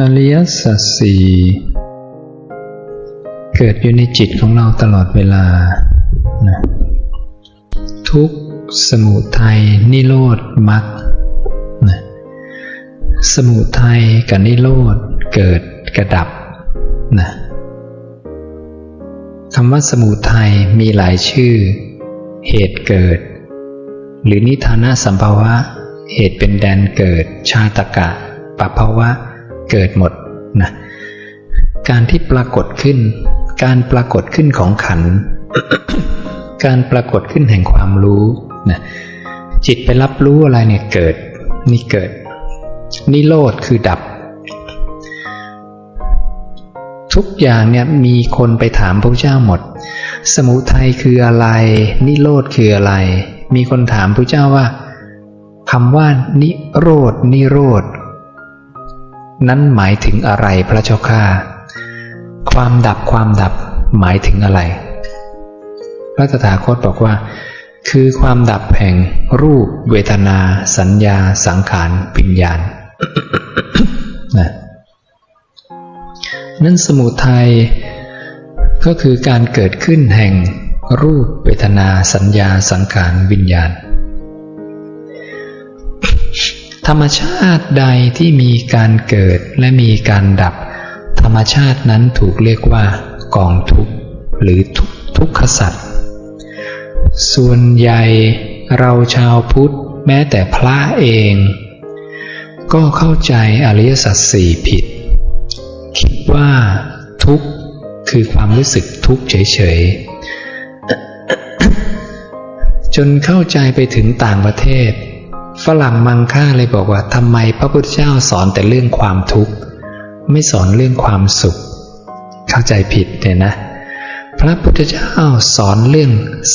อริยสัจสี่เกิดอยู่ในจิตของเราตลอดเวลานะทุกสมุทัยนิโรธมรรคนะสมุทัยกับนิโรธเกิดกระดับนะคำว่าสมุทัยมีหลายชื่อ เหตุเกิด หรือนิทานะสัมภาวะ เหตุเป็นแดนเกิด ชาตกะปภาวะ เกิดหมดนะการที่ปรากฏขึ้น การปรากฏขึ้นของขัน การปรากฏขึ้นแห่งความรู้นะจิตไปรับรู้อะไรเนี่ยเกิด นี่เกิด นิโรธคือดับ ทุกอย่างเนี่ยมีคนไปถามพระเจ้าหมด สมุทัยคืออะไร นิโรธคืออะไร มีคนถามพระเจ้าว่าคำว่านิโรธนิโรธ นั้นหมายถึงอะไรพระเจ้าข้าความดับความดับหมายถึงอะไร พระตถาคตบอกว่า คือความดับแห่งรูปเวทนา สัญญา สังขารวิญญาณนะนั่นสมุทัยก็คือการเกิดขึ้นแห่งรูปเวทนา สัญญา สังขารวิญญาณ ธรรมชาติใดที่มีการเกิดและมีการดับ ธรรมชาตินั้นถูกเรียกว่ากองทุกข์หรือทุกทุกขสัตว์ส่วนใหญ่เราชาวพุทธแม้แต่พระเอง ก็เข้าใจอริยสัจสี่ผิด คิดว่าทุกข์คือความรู้สึกทุกข์เฉยๆ จนเข้าใจไปถึงต่างประเทศ ฝรั่งมังค่าเลยบอกว่าทำไมพระพุทธเจ้าสอนแต่เรื่องความทุกข์ ไม่สอนเรื่องความสุข เข้าใจผิดเนี่ยนะ พระพุทธเจ้าสอนเรื่อง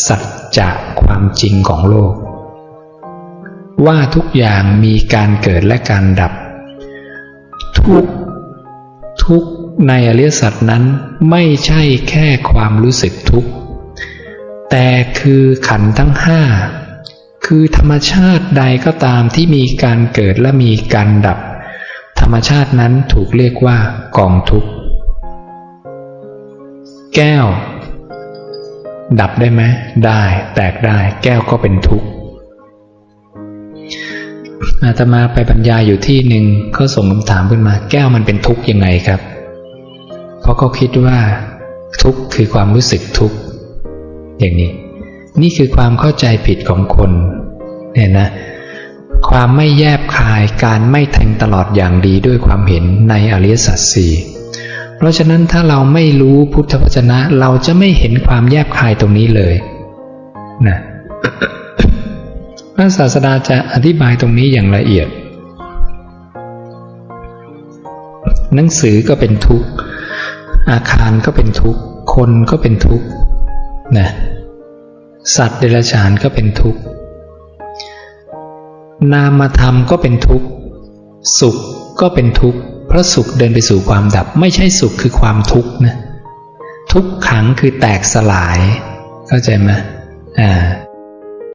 สัจจะความจริงของโลก ว่าทุกอย่างมีการเกิดและการดับ ทุกทุกในอริยสัจนั้นไม่ใช่แค่ความรู้สึกทุกข์ แต่คือขันทั้งห้า คือธรรมชาติใดก็ตามที่มีการเกิดและมีการดับ ธรรมชาตินั้นถูกเรียกว่ากองทุกข์ แก้ว ดับได้ไหมได้ แตกได้ แก้วก็เป็นทุกข์อาตมาไปบรรยายอยู่ที่หนึ่งเขาส่งคำถามขึ้นมา แก้วมันเป็นทุกข์ยังไงครับ เพราะเขาคิดว่า ทุกข์คือความรู้สึกทุกข์อย่างนี้ นี่คือความเข้าใจผิดของคน เนี่ยนะความไม่แยบคายการไม่แทงตลอดอย่างดีด้วยความเห็นในอริยสัจสี่เพราะฉะนั้นถ้าเราไม่รู้พุทธวจนะ เราจะไม่เห็นความแยบคายตรงนี้เลยนะพระศาสดาจะอธิบายตรงนี้อย่างละเอียด หนังสือก็เป็นทุกข์ อาคารก็เป็นทุกข์ คนก็เป็นทุกข์นะสัตว์เดรัจฉานก็เป็นทุกข์ นามธรรมก็เป็นทุกข์ สุขก็เป็นทุกข์เพราะสุขเดินไปสู่ความดับ ไม่ใช่สุขคือความทุกข์นะทุกขังคือแตกสลาย เข้าใจไหมอ่า